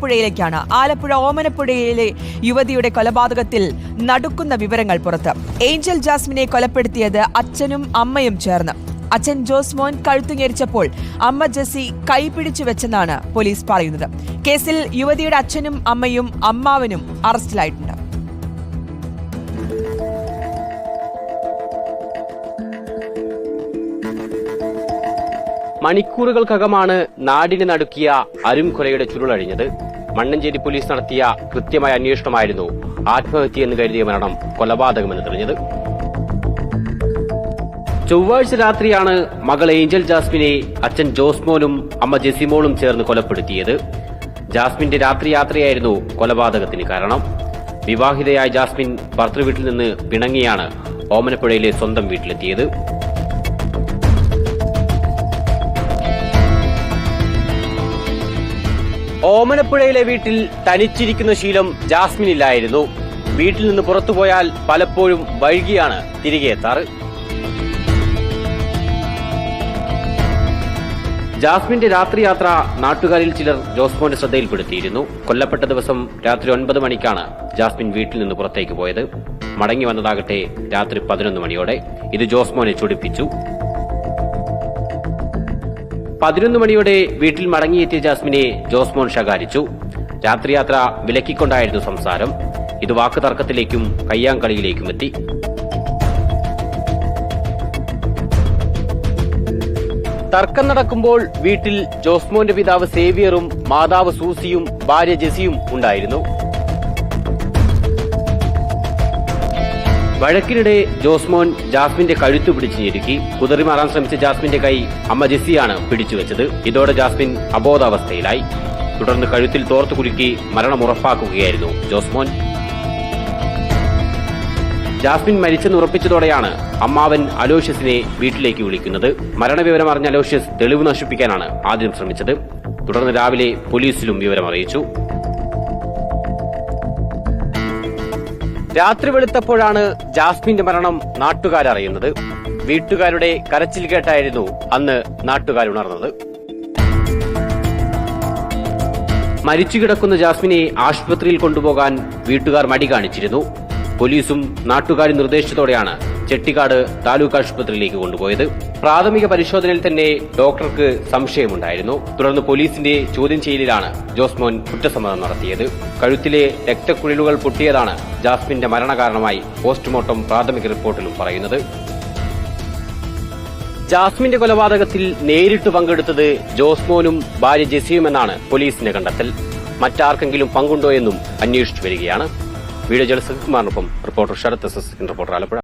പുഴയിലേക്കാണ്. ആലപ്പുഴ ഓമനപ്പുഴയിലെ യുവതിയുടെ കൊലപാതകത്തിൽ നടുക്കുന്ന വിവരങ്ങൾ പുറത്ത്. ഏഞ്ചൽ ജാസ്മിനെ കൊലപ്പെടുത്തിയത് അച്ഛനും അമ്മയും ചേർന്ന്. അച്ഛൻ ജോസ് മോൻ കഴുത്തുഞെരിച്ചപ്പോൾ അമ്മ ജെസി കൈപിടിച്ചു വെച്ചെന്നാണ് പോലീസ് പറയുന്നത്. കേസിൽ യുവതിയുടെ അച്ഛനും അമ്മയും അമ്മാവനും അറസ്റ്റിലായിട്ടുണ്ട്. മണിക്കൂറുകൾക്കകമാണ് നാടിനെ നടുക്കിയ അരുംകൊലയുടെ ചുരുളഴിഞ്ഞത്. മണ്ണഞ്ചേരി പോലീസ് നടത്തിയ കൃത്യമായ അന്വേഷണമായിരുന്നു ആത്മഹത്യയെന്ന് കരുതിയ മരണം കൊലപാതകമെന്ന് തെളിഞ്ഞത്. ചൊവ്വാഴ്ച രാത്രിയാണ് മകൾ ഏഞ്ചൽ ജാസ്മിനെ അച്ഛൻ ജോസ്മോനും അമ്മ ജെസിമോളും ചേർന്ന് കൊലപ്പെടുത്തിയത്. ജാസ്മിന്റെ രാത്രിയാത്രയായിരുന്നു കൊലപാതകത്തിന് കാരണം. വിവാഹിതയായ ജാസ്മിൻ ഭർത്തൃവീട്ടിൽ നിന്ന് പിണങ്ങിയാണ് ഓമനപ്പുഴയിലെ സ്വന്തം വീട്ടിലെത്തിയത്. ഓമനപ്പുഴയിലെ വീട്ടിൽ തനിച്ചിരിക്കുന്ന ശീലം ജാസ്മിനില്ലായിരുന്നു വീട്ടിൽ നിന്ന് പുറത്തുപോയാൽ പലപ്പോഴും വൈകിയാണ് തിരികെ എത്താറ്. ജാസ്മിന്റെ രാത്രി യാത്ര നാട്ടുകാരിൽ ചിലർ ജോസ്മോന്റെ ശ്രദ്ധയിൽപ്പെടുത്തിയിരുന്നു. കൊല്ലപ്പെട്ട ദിവസം രാത്രി ഒൻപത് മണിക്കാണ് ജാസ്മിൻ വീട്ടിൽ നിന്ന് പുറത്തേക്ക് പോയത്. മടങ്ങി വന്നതാകട്ടെ രാത്രി പതിനൊന്ന് മണിയോടെ. ഇത് ജോസ്മോനെ ചൊടിപ്പിച്ചു. പതിനൊന്ന് മണിയോടെ വീട്ടിൽ മടങ്ങിയെത്തിയ ജാസ്മിനെ ജോസ്മോൻ ശകാരിച്ചു. രാത്രിയാത്ര വിലക്കിക്കൊണ്ടായിരുന്നു സംസാരം. ഇത് വാക്കുതർക്കത്തിലേക്കും കയ്യാങ്കളിയിലേക്കും എത്തി. തർക്കം നടക്കുമ്പോൾ വീട്ടിൽ ജോസ്മോന്റെ പിതാവ് സേവിയറും മാതാവ് സൂസിയും ഭാര്യ ജെസിയും ഉണ്ടായിരുന്നു. വഴക്കിനിടെ ജോസ്മോൻ ജാസ്മിന്റെ കഴുത്തു പിടിച്ചു ഞെരുക്കി. കുതറിമാറാൻ ശ്രമിച്ച ജാസ്മിന്റെ കൈ അമ്മ ജെസ്സിയാണ് പിടിച്ചുവെച്ചത് ഇതോടെ ജാസ്മിൻ അബോധാവസ്ഥയിലായി. തുടർന്ന് കഴുത്തിൽ തോർത്തു കുലുക്കി മരണം ഉറപ്പാക്കുകയായിരുന്നു ജോസ്മോൻ. ജാസ്മിൻ മരിച്ചെന്ന് ഉറപ്പിച്ചതോടെയാണ് അമ്മാവൻ അലോഷ്യസിനെ വീട്ടിലേക്ക് വിളിക്കുന്നത്. മരണവിവരം അറിഞ്ഞ അലോഷ്യസ് തെളിവ് നശിപ്പിക്കാനാണ് ആദ്യം ശ്രമിച്ചത്. തുടർന്ന് രാവിലെ പോലീസിലും വിവരം അറിയിച്ചു രാത്രി വെളുത്തപ്പോഴാണ് ജാസ്മിന്റെ മരണം നാട്ടുകാരറിയുന്നത്. വീട്ടുകാരുടെ കരച്ചിൽ കേട്ടായിരുന്നു അന്ന് നാട്ടുകാരുണർന്നത് മരിച്ചു കിടക്കുന്ന ജാസ്മിനെ ആശുപത്രിയിൽ കൊണ്ടുപോകാൻ വീട്ടുകാർ മടി കാണിച്ചിരുന്നു. പോലീസും നാട്ടുകാരും നിർദ്ദേശിച്ചതോടെയാണ് ചെട്ടിക്കാട് താലൂക്ക് ആശുപത്രിയിലേക്ക് കൊണ്ടുപോയത്. പ്രാഥമിക പരിശോധനയിൽ തന്നെ ഡോക്ടർക്ക് സംശയമുണ്ടായിരുന്നു. തുടർന്ന് പോലീസിന്റെ ചോദ്യം ചെയ്യലിലാണ് ജോസ്മോൻ കുറ്റസമ്മതം നടത്തിയത്. കഴുത്തിലെ രക്തക്കുഴലുകൾ പൊട്ടിയതാണ് ജാസ്മിന്റെ മരണകാരണമായി പോസ്റ്റ്മോർട്ടം പ്രാഥമിക റിപ്പോർട്ടിലും പറയുന്നത്. ജാസ്മിന്റെ കൊലപാതകത്തിൽ നേരിട്ട് പങ്കെടുത്തത് ജോസ്മോനും ഭാര്യ ജെസിയുമെന്നാണ് പോലീസിന്റെ കണ്ടെത്തൽ. മറ്റാർക്കെങ്കിലും പങ്കുണ്ടോ എന്നും അന്വേഷിച്ചു വരികയാണ്. Video കുമാറിനൊപ്പം reporter Sarath S S reporter Alappuzha.